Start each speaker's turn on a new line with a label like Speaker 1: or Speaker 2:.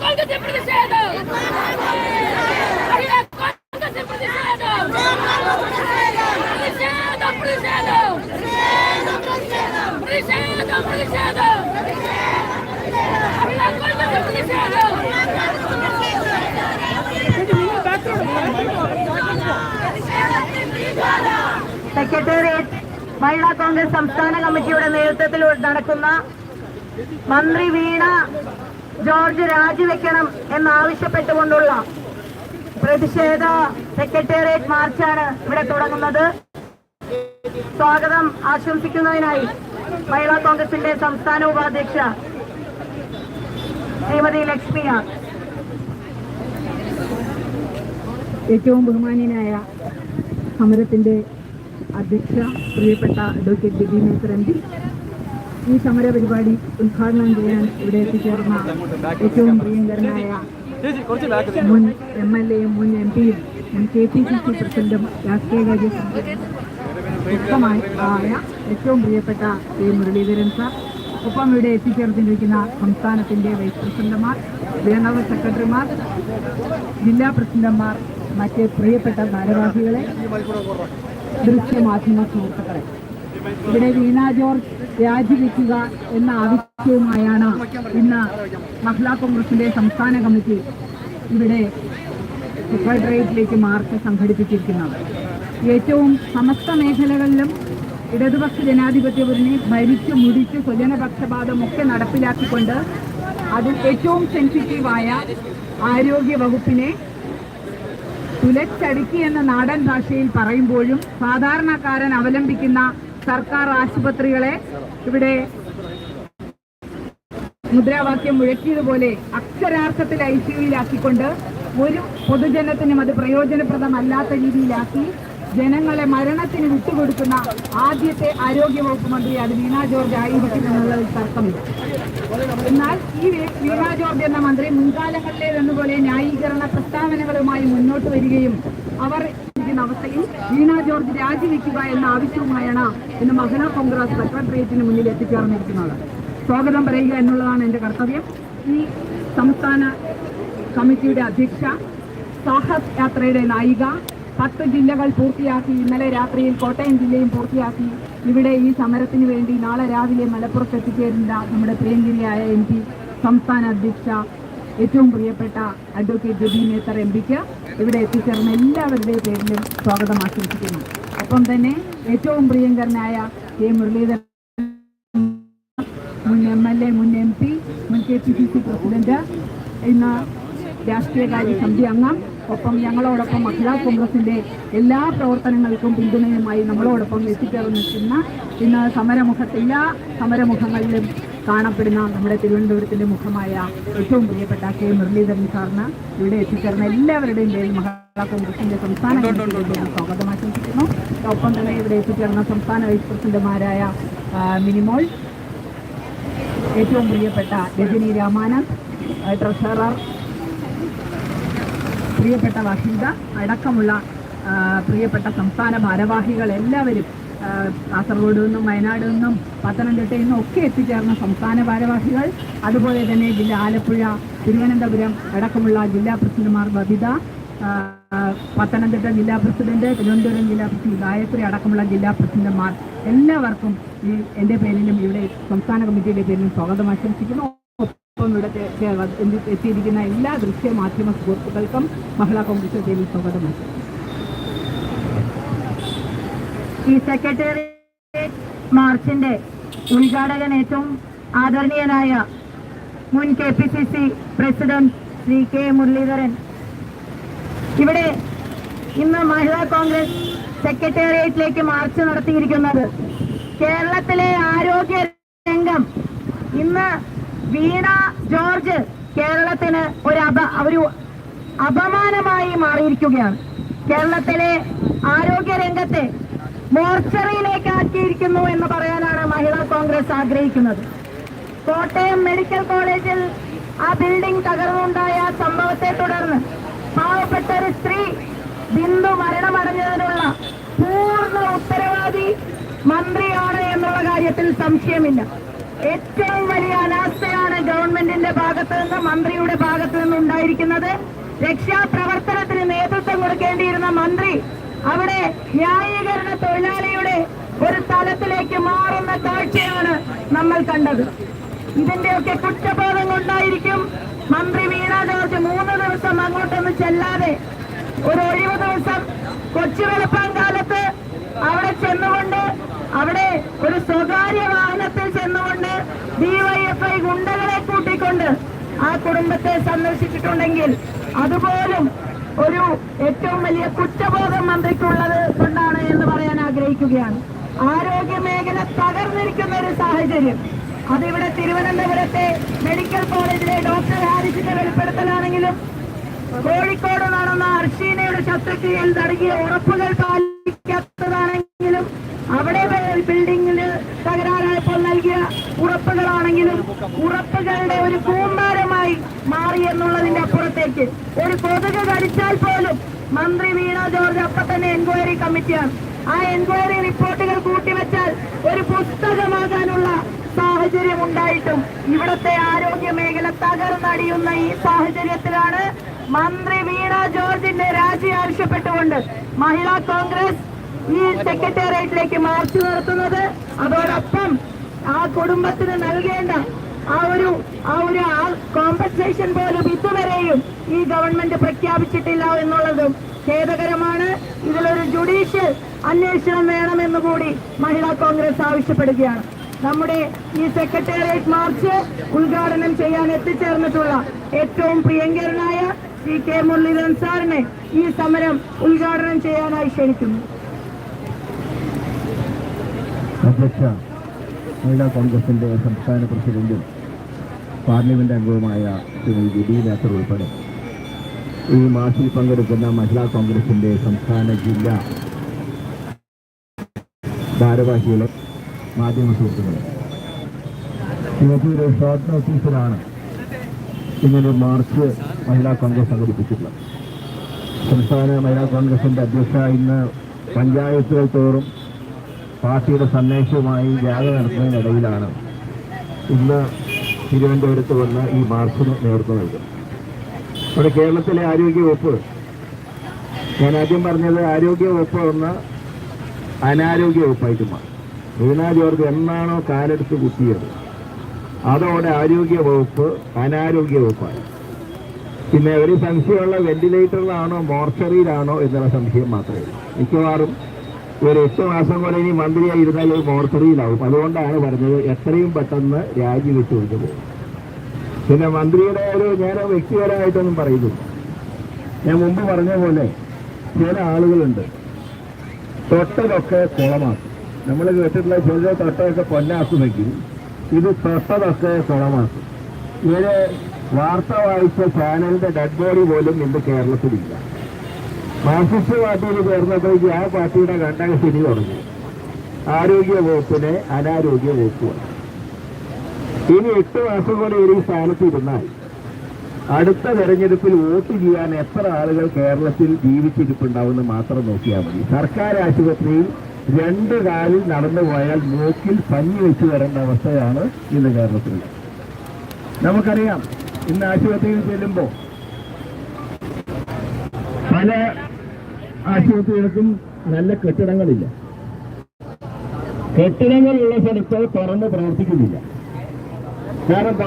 Speaker 1: Congress Congress Congress
Speaker 2: secretariat Mahila Congress സംസ്ഥാന കമ്മിറ്റിയുടെ നേതൃത്വത്തിൽ നടക്കുന്ന മന്ത്രി വീണ ജോർജ് രാജിവെക്കണം എന്നാവശ്യപ്പെട്ടുകൊണ്ടുള്ള പ്രതിഷേധ സെക്രട്ടേറിയറ്റ് മാർച്ചാണ് ഇവിടെ തുടങ്ങുന്നത്. സ്വാഗതം ആശംസിക്കുന്നതിനായി മഹിളാ കോൺഗ്രസിന്റെ സംസ്ഥാന ഉപാധ്യക്ഷ ശ്രീമതി ലക്ഷ്മിയ
Speaker 3: ഏറ്റവും ബഹുമാനീയനായ സമരത്തിന്റെ അധ്യക്ഷ പ്രിയപ്പെട്ട അഡ്വക്കേറ്റ് ബിബി മേത്തർ എം ഈ സമര പരിപാടി ഉദ്ഘാടനം ചെയ്യാൻ ഇവിടെ എത്തിച്ചേർന്ന ഏറ്റവും പ്രിയങ്കരനായ മുൻ എം എൽ എയും മുൻ എം പിയും മുൻ കെ പി സി സി പ്രസിഡന്റും രാഷ്ട്രീയകാര്യ വ്യക്തമായി ഏറ്റവും പ്രിയപ്പെട്ട കെ മുരളീധരൻ സാർ. ഒപ്പം ഇവിടെ എത്തിച്ചേർന്നിരിക്കുന്ന സംസ്ഥാനത്തിന്റെ വൈസ് പ്രസിഡന്റുമാർ ജനറൽ സെക്രട്ടറിമാർ ജില്ലാ പ്രസിഡന്റുമാർ മറ്റ് പ്രിയപ്പെട്ട ഭാരവാഹികളെ ദൃശ്യമാധ്യമ സുഹൃത്തുക്കളെ. ഇവിടെ വീണ ജോർജ് രാജിവെക്കുക എന്ന ആവശ്യവുമായാണ് ഇന്ന് മഹിളാ കോൺഗ്രസിന്റെ സംസ്ഥാന കമ്മിറ്റി ഇവിടെ സെക്രട്ടേറിയറ്റിലേക്ക് മാർച്ച് സംഘടിപ്പിച്ചിരിക്കുന്നത്. ഏറ്റവും സമസ്ത മേഖലകളിലും ഇടതുപക്ഷ ജനാധിപത്യ മുന്നണി ഭരിച്ചു മുടിച്ച് സ്വജനപക്ഷപാതം ഒക്കെ നടപ്പിലാക്കിക്കൊണ്ട് അതിൽ ഏറ്റവും സെൻസിറ്റീവായ ആരോഗ്യ വകുപ്പിനെ തുലച്ചടുക്കി എന്ന നാടൻ ഭാഷയിൽ പറയുമ്പോഴും സാധാരണക്കാരൻ അവലംബിക്കുന്ന സർക്കാർ ആശുപത്രികളെ ഇവിടെ മുദ്രാവാക്യം മുഴക്കിയതുപോലെ അക്ഷരാർത്ഥത്തിൽ ഐ സിയുയിലാക്കിക്കൊണ്ട് ഒരു പൊതുജനത്തിനും അത് പ്രയോജനപ്രദമല്ലാത്ത രീതിയിലാക്കി ജനങ്ങളെ മരണത്തിന് വിട്ടുകൊടുക്കുന്ന ആദ്യത്തെ ആരോഗ്യവകുപ്പ് മന്ത്രി അത് വീണ ജോർജ് ആയിരിക്കും എന്നുള്ളതിൽ തർക്കമില്ല. എന്നാൽ ഈ വീണ ജോർജ് എന്ന മന്ത്രി മുൻകാലങ്ങളിലേതെന്നപോലെ ന്യായീകരണ പ്രസ്താവനകളുമായി മുന്നോട്ട് വരികയും അവർ ഇരിക്കുന്ന അവസ്ഥയിൽ വീണ ജോർജ് രാജിവെക്കുക എന്ന ആവശ്യവുമായാണ് ഇന്ന് മഹിളാ കോൺഗ്രസ് സെക്രട്ടേറിയറ്റിന് മുന്നിൽ എത്തിച്ചേർന്നിരിക്കുന്നത്. സ്വാഗതം പറയുക എന്നുള്ളതാണ് എന്റെ കർത്തവ്യം. ഈ സംസ്ഥാന കമ്മിറ്റിയുടെ അധ്യക്ഷ സാഹസ് യാത്രയുടെ നായിക പത്ത് ജില്ലകൾ പൂർത്തിയാക്കി ഇന്നലെ രാത്രിയിൽ കോട്ടയം ജില്ലയും പൂർത്തിയാക്കി. ഇവിടെ ഈ സമരത്തിന് വേണ്ടി നാളെ രാവിലെ മലപ്പുറത്ത് എത്തിച്ചേരുന്ന നമ്മുടെ പ്രിയങ്കരിയായ എം പി സംസ്ഥാന അധ്യക്ഷ ഏറ്റവും പ്രിയപ്പെട്ട അഡ്വക്കേറ്റ് ജബി നേത്തർ എം പിക്ക് ഇവിടെ എത്തിച്ചേർന്ന എല്ലാവരുടെയും പേരിലും സ്വാഗതം ആശംസിക്കുന്നു. ഒപ്പം തന്നെ ഏറ്റവും പ്രിയങ്കരനായ കെ മുരളീധരൻ മുൻ എം എൽ എ മുൻ എം പി മുൻ K P C C president ഇന്ന് രാഷ്ട്രീയകാര്യ സമിതി അംഗം. ഒപ്പം ഞങ്ങളോടൊപ്പം മഹിളാ കോൺഗ്രസിന്റെ എല്ലാ പ്രവർത്തനങ്ങൾക്കും പിന്തുണയുമായി നമ്മളോടൊപ്പം എത്തിച്ചേർന്നിരിക്കുന്ന ഇന്ന് സമരമുഖത്ത് എല്ലാ സമരമുഖങ്ങളിലും കാണപ്പെടുന്ന നമ്മുടെ തിരുവനന്തപുരത്തിന്റെ മുഖമായ ഏറ്റവും പ്രിയപ്പെട്ട കെ മുരളീധരൻ സാറിന് ഇവിടെ എത്തിച്ചേർന്ന എല്ലാവരുടെയും പേരിൽ മഹാ കോൺഗ്രസിന്റെ സംസ്ഥാന സ്വാഗതം ആശംസിക്കുന്നു. ഒപ്പം തന്നെ ഇവിടെ എത്തിച്ചേർന്ന സംസ്ഥാന വൈസ് പ്രസിഡന്റുമാരായ മിനിമോൾ ഏറ്റവും പ്രിയപ്പെട്ട രജനി രാമാനന്ദ് ട്രഷറർ പ്രിയപ്പെട്ട വഹീദ അടക്കമുള്ള പ്രിയപ്പെട്ട സംസ്ഥാന ഭാരവാഹികൾ എല്ലാവരും കാസർഗോഡ് നിന്നും വയനാട് നിന്നും പത്തനംതിട്ടയിൽ നിന്നും ഒക്കെ എത്തിച്ചേർന്ന സംസ്ഥാന ഭാരവാഹികൾ. അതുപോലെ തന്നെ ജില്ല ആലപ്പുഴ തിരുവനന്തപുരം അടക്കമുള്ള ജില്ലാ പ്രസിഡന്റുമാർ ബബിത പത്തനംതിട്ട ജില്ലാ പ്രസിഡന്റ് തിരുവനന്തപുരം ജില്ലാ പ്രസിഡന്റ് ഗായത്രി അടക്കമുള്ള ജില്ലാ പ്രസിഡന്റുമാർ എല്ലാവർക്കും ഈ എന്റെ പേരിലും ഇവിടെ സംസ്ഥാന കമ്മിറ്റിയുടെ പേരിലും സ്വാഗതം ആശംസിക്കുന്നു. ഒപ്പം ഇവിടെ എത്തിയിരിക്കുന്ന എല്ലാ ദൃശ്യ മാധ്യമ സുഹൃത്തുക്കൾക്കും മഹിളാ കോൺഗ്രസ് പേരിൽ സ്വാഗതം ആശംസിക്കുന്നു.
Speaker 2: ഈ സെക്രട്ടേറിയറ്റ് മാർച്ചിന്റെ ഉദ്ഘാടകൻ ഏറ്റവും ആദരണീയനായ മുൻ K P C C president Shri K Muraleedharan. ഇവിടെ ഇന്ന് മഹിളാ കോൺഗ്രസ് സെക്രട്ടേറിയറ്റിലേക്ക് മാർച്ച് നടത്തിയിരിക്കുന്നത് കേരളത്തിലെ ആരോഗ്യ രംഗം. ഇന്ന് വീണ ജോർജ് കേരളത്തിന് ഒരു അപ ഒരു അപമാനമായി മാറിയിരിക്കുകയാണ്. കേരളത്തിലെ ആരോഗ്യ രംഗത്തെ മോർച്ചറിയിലേക്ക് ആക്കിയിരിക്കുന്നു എന്ന് പറയാനാണ് മഹിളാ കോൺഗ്രസ് ആഗ്രഹിക്കുന്നത്. കോട്ടയം മെഡിക്കൽ കോളേജിൽ ആ ബിൽഡിംഗ് തകർന്നുണ്ടായ സംഭവത്തെ തുടർന്ന് പാവപ്പെട്ട ഒരു സ്ത്രീ ബിന്ദു മരണമടഞ്ഞതിനുള്ള പൂർണ ഉത്തരവാദി മന്ത്രിയാണ് എന്നുള്ള കാര്യത്തിൽ സംശയമില്ല. ഏറ്റവും വലിയ അനാസ്ഥയാണ് ഗവൺമെന്റിന്റെ ഭാഗത്തു നിന്ന് മന്ത്രിയുടെ ഭാഗത്തു നിന്ന് ഉണ്ടായിരിക്കുന്നത്. രക്ഷാപ്രവർത്തനത്തിന് നേതൃത്വം കൊടുക്കേണ്ടിയിരുന്ന മന്ത്രി അവിടെ ന്യായീകരണ തൊഴിലാളിയുടെ ഒരു സ്ഥലത്തിലേക്ക് മാറുന്ന കാഴ്ചയാണ് നമ്മൾ കണ്ടത്. ഇതിന്റെയൊക്കെ കുറ്റബോധം കൊണ്ടായിരിക്കും മന്ത്രി വീണ ജോർജ് മൂന്ന് ദിവസം അങ്ങോട്ടൊന്നും ചെല്ലാതെ ഒരു ഒഴിവ് ദിവസം കൊച്ചു വെളുപ്പാൻ കാലത്ത് അവിടെ ചെന്നുകൊണ്ട് അവിടെ ഒരു സ്വകാര്യ വാഹനത്തിൽ ചെന്നുകൊണ്ട് ഡിവൈഎഫ്ഐ ഗുണ്ടകളെ കൂട്ടിക്കൊണ്ട് ആ കുടുംബത്തെ സന്ദർശിച്ചിട്ടുണ്ടെങ്കിൽ അതുപോലും ഒരു ഏറ്റവും വലിയ കുറ്റബോധം മന്ത്രിക്കുള്ളത് കൊണ്ടാണ് എന്ന് പറയാൻ ആഗ്രഹിക്കുകയാണ്. ആരോഗ്യ മേഖല തകർന്നിരിക്കുന്ന ഒരു സാഹചര്യം. അതിവിടെ തിരുവനന്തപുരത്തെ മെഡിക്കൽ കോളേജിലെ ഡോക്ടർ ഹാരിസിന്റെ വെളിപ്പെടുത്തലാണെങ്കിലും കോഴിക്കോട് നടന്ന അർഷീനയുടെ ശസ്ത്രക്രിയയിൽ നൽകിയ ഉറപ്പുകൾ പാലിക്കാത്തതാണെങ്കിലും അവിടെ ബിൽഡിംഗിൽ തകരാറായപ്പോൾ നൽകിയ ഉറപ്പുകളാണെങ്കിലും ഉറപ്പുകളുടെ ഒരു കൂമ്പാരമായി മാറി അപ്പുറത്തേക്ക് ഒരു കൊതുക് കടിച്ചാൽ പോലും മന്ത്രി വീണ ജോർജ് അപ്പൊ തന്നെ എൻക്വയറി കമ്മിറ്റിയാണ്. ആ എൻക്വയറി റിപ്പോർട്ടുകൾ കൂട്ടിവെച്ചാൽ ഒരു പുസ്തകമാകാനുള്ള സാഹചര്യം ഉണ്ടായിട്ടും ഇവിടത്തെ ആരോഗ്യ മേഖല തകർന്നടിയുന്ന ഈ സാഹചര്യത്തിലാണ് മന്ത്രി വീണ ജോർജിന്റെ രാജി ആവശ്യപ്പെട്ടുകൊണ്ട് മഹിളാ കോൺഗ്രസ് ഈ സെക്രട്ടേറിയറ്റിലേക്ക് മാർച്ച് നടത്തുന്നത്. അതോടൊപ്പം ആ കുടുംബത്തിന് നൽകേണ്ട ആ ഒരു ആ ഒരു കോമ്പൻസേഷൻ പോലും ഇതുവരെയും ഈ ഗവൺമെന്റ് പ്രഖ്യാപിച്ചിട്ടില്ല എന്നുള്ളതും ഖേദകരമാണ്. ഇതിലൊരു ജുഡീഷ്യൽ അന്വേഷണം വേണമെന്ന് കൂടി മഹിളാ കോൺഗ്രസ് ആവശ്യപ്പെടുകയാണ്. നമ്മുടെ ഈ സെക്രട്ടേറിയറ്റ് മാർച്ച് ഉദ്ഘാടനം ചെയ്യാൻ എത്തിച്ചേർന്നിട്ടുള്ള ഏറ്റവും പ്രിയങ്കരനായ ശ്രീ കെ മുരളീധരൻ സാറിനെ ഈ സമരം ഉദ്ഘാടനം ചെയ്യാനായി ക്ഷണിക്കുന്നു.
Speaker 4: അധ്യക്ഷ മഹിളാ കോൺഗ്രസിന്റെ സംസ്ഥാന പ്രസിഡന്റും പാർലമെന്റ് അംഗവുമായ ശ്രീമതി ബിബി നാസർ ഉൾപ്പെടെ ഈ മാർച്ചിൽ പങ്കെടുക്കുന്ന മഹിളാ കോൺഗ്രസിന്റെ സംസ്ഥാന ജില്ലാ ഭാരവാഹികളെ മാധ്യമ സുഹൃത്തുക്കളെ. ഷോർട്ട് നോട്ടീസിലാണ് ഇങ്ങനെ മാർച്ച് മഹിളാ കോൺഗ്രസ് സംഘടിപ്പിച്ചിട്ടുള്ളത്. സംസ്ഥാന മഹിളാ കോൺഗ്രസിന്റെ അധ്യക്ഷ ഇന്ന് പഞ്ചായത്തുകൾ തോറും പാർട്ടിയുടെ സന്ദേശവുമായി ജാഥ നടത്തുന്നതിനിടയിലാണ് ഇന്ന് തിരുവനന്തപുരത്ത് വന്ന ഈ മാർച്ചിന് നേതൃത്വം നൽകും. ഇവിടെ കേരളത്തിലെ ആരോഗ്യവകുപ്പ് ഞാൻ ആദ്യം പറഞ്ഞത് ആരോഗ്യവകുപ്പ് വകുപ്പ് അനാരോഗ്യവകുപ്പായിട്ട് അനാരോഗ്യ വകുപ്പായിട്ട് മാറി. വീണ ജോർജ് എന്നാണോ കാലെടുത്ത് കുത്തിയത്? അതോടെ ആരോഗ്യവകുപ്പ് അനാരോഗ്യവകുപ്പായി. അനാരോഗ്യ വകുപ്പായി പിന്നെ ഒരു സംശയമുള്ള വെന്റിലേറ്ററിലാണോ മോർച്ചറിയിലാണോ എന്നുള്ള സംശയം മാത്രമേ ഉള്ളൂ. മിക്കവാറും ഒരു എട്ട് മാസം കൊണ്ട് ഇനി മന്ത്രിയായി ഇരുന്നാൽ ഒരു മോർച്ചറിയിലാവും. അതുകൊണ്ടാണ് പറഞ്ഞത് എത്രയും പെട്ടെന്ന് രാജിവെച്ച് വിട്ടു പിന്നെ മന്ത്രിയുടെ ഒരു ഞാൻ വ്യക്തിപരമായിട്ടൊന്നും പറയുന്നു ഞാൻ മുമ്പ് പറഞ്ഞ പോലെ ചില ആളുകളുണ്ട്. തൊട്ടതൊക്കെ കുളമാക്കും. നമ്മൾ കേട്ടിട്ടുള്ള ചില തൊട്ടതൊക്കെ പൊന്നാക്കുമെങ്കിൽ ഇത് തൊട്ടതൊക്കെ കുളമാക്കും. ഇവർ വാർത്ത വായിച്ച ചാനലിന്റെ ഡെഡ് ബോഡി പോലും ഇന്ന് കേരളത്തിലില്ല. മാർക്സിസ്റ്റ് പാർട്ടിയിൽ ചേർന്നപ്പോഴേക്ക് ആ പാർട്ടിയുടെ കണ്ടക ശരി തുടങ്ങി. ആരോഗ്യ വകുപ്പിനെ അനാരോഗ്യ വകുപ്പുമാണ് ഇനി എട്ട് മാസം കൂടെ ഒരു സ്ഥാനത്ത് ഇരുന്നാൽ അടുത്ത തെരഞ്ഞെടുപ്പിൽ വോട്ട് ചെയ്യാൻ എത്ര ആളുകൾ കേരളത്തിൽ ജീവിച്ചിരിപ്പുണ്ടാവുമെന്ന് മാത്രം നോക്കിയാൽ മതി. സർക്കാർ ആശുപത്രിയിൽ രണ്ട് കാലിൽ നടന്നു പോയാൽ മൂക്കിൽ പഞ്ഞി വെച്ച് വരേണ്ട അവസ്ഥയാണ് ഇന്ന് കേരളത്തിലുള്ളത്. നമുക്കറിയാം ഇന്ന് ആശുപത്രിയിൽ ചെല്ലുമ്പോൾ പല ആശുപത്രികൾക്കും നല്ല കെട്ടിടങ്ങളില്ല. കെട്ടിടങ്ങളുള്ള സ്ഥലത്ത് തുറന്ന് പ്രവർത്തിക്കുന്നില്ല. കാരണം